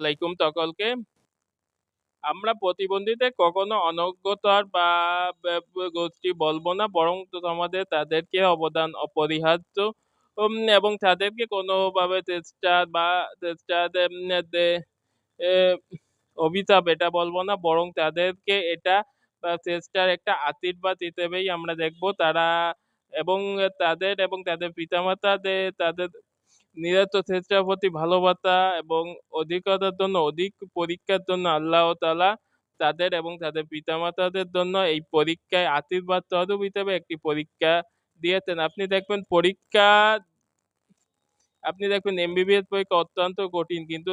আলাইকুম সকলকে। আমরা প্রতিবন্ধীদের কখনো অনগ্যতার বা গোষ্ঠী বলব না, বরং তো আমাদের তাদেরকে অবদান অপরিহার্য এবং তাদেরকে কোনোভাবে চেষ্টা বা চেষ্টা অভিশাপ এটা বলব না, বরং তাদেরকে এটা চেষ্টার একটা আশীর্বাদ হিসেবেই আমরা দেখব। তারা এবং তাদের এবং তাদের পিতামাতাদের, তাদের নিরত চেষ্টার প্রতি ভালোবাসা এবং অধিকতার জন্য, অধিক পরীক্ষার জন্য আল্লাহ তালা তাদের এবং তাদের পিতামাতাদের জন্য এই পরীক্ষায় আশীর্বাদ স্বরূপ হিসেবে একটি পরীক্ষা দিয়েছেন। আপনি দেখবেন পরীক্ষা, আপনি দেখবেন এমবিবিএস পরীক্ষা অত্যন্ত কঠিন, কিন্তু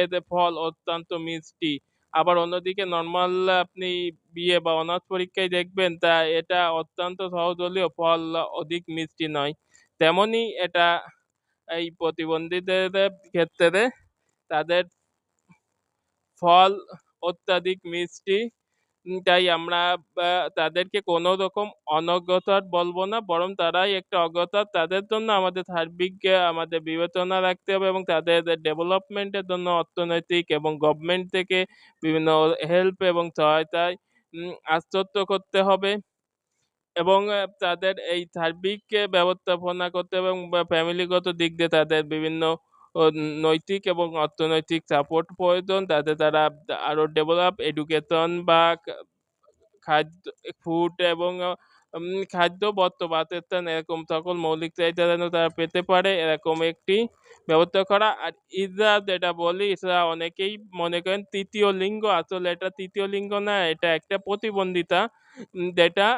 এর ফল অত্যন্ত মিষ্টি। আবার অন্যদিকে নর্মাল আপনি বিএ বা অনার্স পরীক্ষায় দেখবেন, তা এটা অত্যন্ত সহজ হলেও ফল অধিক মিষ্টি নয়। তেমনি এটা এই প্রতিবন্ধীদের ক্ষেত্রে তাদের ফল অত্যাধিক মিষ্টি তাই আমরা তাদেরকে কোনো রকম অনগ্রতার বলব না, বরং তারাই একটা অগ্রতা তাদের জন্য আমাদের সার্বিক আমাদের বিবেচনা রাখতে হবে এবং তাদের ডেভেলপমেন্টের জন্য অর্থনৈতিক এবং গভর্নমেন্ট থেকে বিভিন্ন হেল্প এবং সহায়তায় আশ্বস্ত করতে হবে। এবং তাদের এই সার্বিক ব্যবস্থাপনা করতে এবং ফ্যামিলিগত দিক দিয়ে তাদের বিভিন্ন নৈতিক এবং অর্থনৈতিক সাপোর্ট প্রয়োজন। যাতে তারা আরও ডেভেলপ এডুকেশন বা খাদ্য ফুড এবং খাদ্য বস্ত্র এরকম সকল মৌলিক চাহিদা যেন তারা পেতে পারে, এরকম একটি ব্যবস্থা করা। আর ইসরা যেটা বলি, ইসরা অনেকেই মনে করেন তৃতীয় লিঙ্গ, আসলে এটা তৃতীয় লিঙ্গ না, এটা একটা প্রতিবন্ধিতা যেটা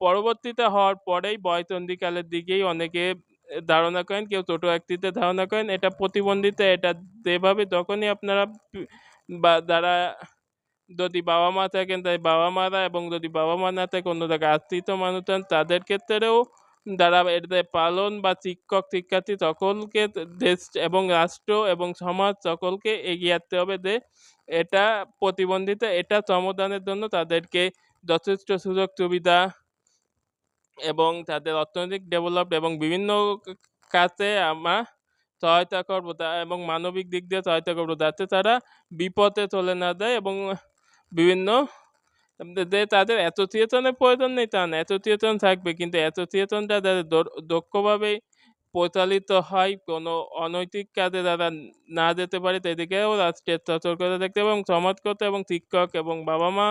পরবর্তীতে হওয়ার পরেই বয়সন্ধিকালের দিকেই অনেকে ধারণা করেন, কেউ ছোট ব্যক্তিতে ধারণা করেন, এটা প্রতিবন্ধিতা, এটা যেভাবে তখনই আপনারা বা যারা যদি বাবা মা থাকেন, তাই বাবা মারা এবং যদি বাবা মা না থাকে, অন্য জায়গায় আশ্রিত মানুষ তাদের ক্ষেত্রেও যারা এদের পালন বা শিক্ষক, শিক্ষার্থী সকলকে দেশ এবং রাষ্ট্র এবং সমাজ সকলকে এগিয়ে আসতে হবে যে এটা প্রতিবন্ধিতা, এটা সমাধানের জন্য তাদেরকে যথেষ্ট সুযোগ সুবিধা এবং তাদের অর্থনৈতিক ডেভেলপ এবং বিভিন্ন কাজে আমরা সহায়তা করব এবং মানবিক দিক দিয়ে সহায়তা করব যাতে তারা বিপদে চলে না যায় এবং বিভিন্ন যে তাদের অ্যাসোসিয়েশনের প্রয়োজন নেই তা না অ্যাসোসিয়েশন থাকবে কিন্তু অ্যাসোসিয়েশনটা তাদের দক্ষভাবে পরিচালিত হয়, কোনো অনৈতিক কাজে তারা না যেতে পারে সেদিকেও রাষ্ট্রের সতর্কতা দেখতে এবং সমাজগত এবং শিক্ষক এবং বাবা মা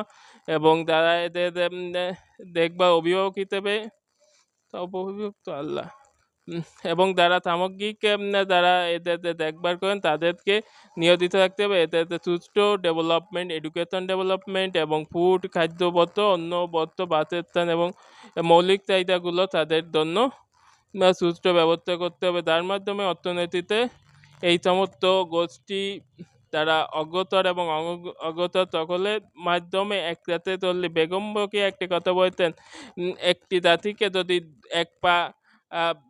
এবং যারা এদের দেখবার অভিভাবক হিসেবে অভিভাবক আল্লাহ। এবং যারা সামগ্রিক যারা এদের দেখভাল করেন, তাদেরকে নিয়োজিত রাখতে হবে। এতে সুস্থ ডেভেলপমেন্ট, এডুকেশন ডেভেলপমেন্ট এবং ফুড খাদ্যপত্র অন্য বস্ত্র বাসস্থান এবং মৌলিক চাহিদাগুলো তাদের জন্য সুষ্ঠু ব্যবস্থা করতে হবে। তার মাধ্যমে অর্থনীতিতে এই সমস্ত গোষ্ঠী তারা অগ্রতর এবং অগ- অগ্রতর সকলের মাধ্যমে একসাথে চললে বেগম বকি একটি কথা বলতেন একটি জাতিকে যদি এক পা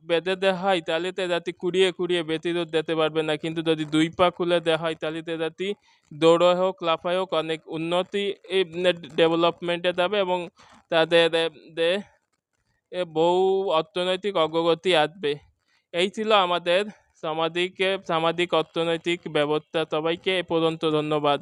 বেঁধে দেওয়া হয় তাহলে তো জাতি কুড়িয়ে কুড়িয়ে ব্যতিরোধ দিতে পারবে না। কিন্তু যদি দুই পা খুলে দেওয়া হয় তাহলে তো জাতি দৌড়ায় হোক, লাফায় হোক অনেক উন্নতি ডেভেলপমেন্টে যাবে এবং তাদের দে বহু অর্থনৈতিক অগ্রগতি আসবে। এই ছিল আমাদের সামাজিক সামাজিক অর্থনৈতিক ব্যবস্থা। সবাইকে এ পর্যন্ত ধন্যবাদ।